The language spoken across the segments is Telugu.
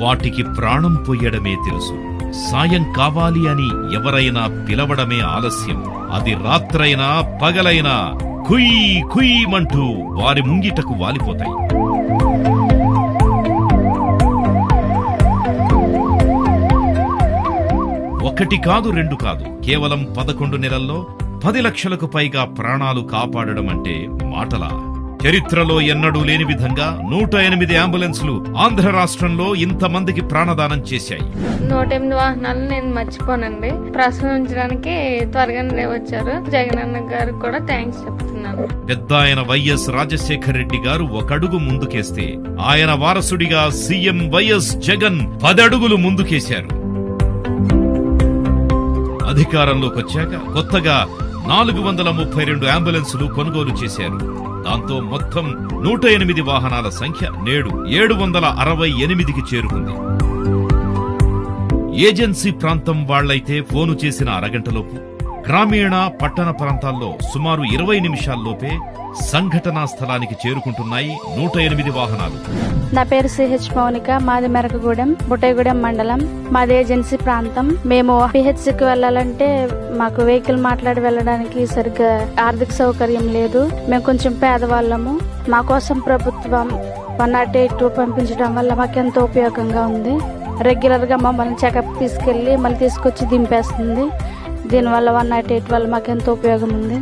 వాటికి ప్రాణం పొయ్యడమే తెలుసు. సాయం కావాలి అని ఎవరైనా పిలవడమే ఆలస్యం. అది రాత్రైనా పగలైనా కుయ్ కుయ్యమంటూ వారి ముంగిటకు వాలిపోతాయి. ఒకటి కాదు రెండు కాదు. కేవలం పదకొండు నెలల్లో పది లక్షలకు పైగా ప్రాణాలు కాపాడడం అంటే మాటలా? చరిత్రలో ఎన్నడూ లేని విధంగా నూట ఎనిమిది అంబులెన్సులు ఆంధ్ర రాష్ట్రంలో ఇంతమందికి ప్రాణదానం చేశాయి. నూట ఎనిమిది వాహనాలు నేను మర్చిపోనండి. ప్రసవించడానికి త్వరగానే వచ్చారు జగనన్న గారికి కూడా థ్యాంక్స్ చెప్తున్నాను. పెద్ద ఆయన వైఎస్ రాజశేఖర్ రెడ్డి గారు ఒకడుగు ముందుకేస్తే ఆయన వారసుడిగా సీఎం వైఎస్ జగన్ పదడుగులు ముందుకేశారు. అధికారంలోకి వచ్చాక కొత్తగా నాలుగు వందల ముప్పై రెండు అంబులెన్సులు కొనుగోలు చేశారు. దాంతో మొత్తం నూట ఎనిమిది వాహనాల సంఖ్య నేడు ఏడు వందల అరవై ఎనిమిదికి చేరుకుంది. ఏజెన్సీ ప్రాంతం వాళ్ళైతే ఫోను చేసిన అరగంటలోపు గ్రామీణ పట్టణ ప్రాంతాల్లో సుమారు ఇరవై నిమిషాల్లోపే సంఘటనా స్థలానికి చేరుకుంటున్నాయి నూట ఎనిమిది వాహనాలు. నా పేరు సిహెచ్ మౌనిక. మాది మెరకగూడెం బుట్టైగూడెం మండలం. మాది ఏజెన్సీ ప్రాంతం. మేము పిహెచ్సికి వెళ్ళాలంటే మాకు వెహికల్ మాట్లాడి వెళ్ళడానికి సరిగ్గా ఆర్థిక సౌకర్యం లేదు. మేము కొంచెం పేదవాళ్ళము. మా కోసం ప్రభుత్వం వన్ నాట్ ఎయిట్ పంపించడం వల్ల మాకెంతో ఉపయోగంగా ఉంది. రెగ్యులర్గా మమ్మల్ని చెకప్ తీసుకెళ్ళి మళ్ళీ తీసుకొచ్చి దింపేస్తుంది. దీనివల్ల వన్ నాట్ ఎయిట్ వల్ల మాకు ఎంతో ఉపయోగం ఉంది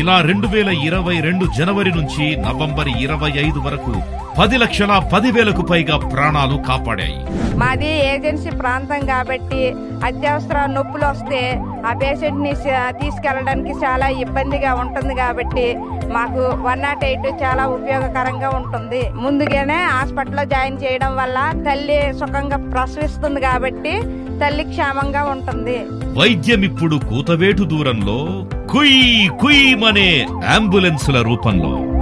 ఇలా రెండు వేల ఇరవై రెండు జనవరి నుంచి నవంబర్ ఇరవై ఐదు వరకు పది లక్షల పదివేలకు పైగా ప్రాణాలు కాపాడాయి. మాది ఏజెన్సీ ప్రాంతం కాబట్టి అత్యవసర నొప్పులు వస్తే ఆ పేషెంట్ని తీసుకెళ్ళడానికి చాలా ఇబ్బందిగా ఉంటుంది కాబట్టి మాకు వన్ నాట్ ఎయిట్ చాలా ఉపయోగకరంగా ఉంటుంది. ముందుగానే హాస్పిటల్లో జాయిన్ చేయడం వల్ల తల్లి సుఖంగా ప్రసవిస్తుంది కాబట్టి తల్లి క్షేమంగా ఉంటుంది. వైద్యం ఇప్పుడు కూతవేటు దూరంలో కుయ్ కుయ్ మనే అంబులెన్సుల రూపంలో.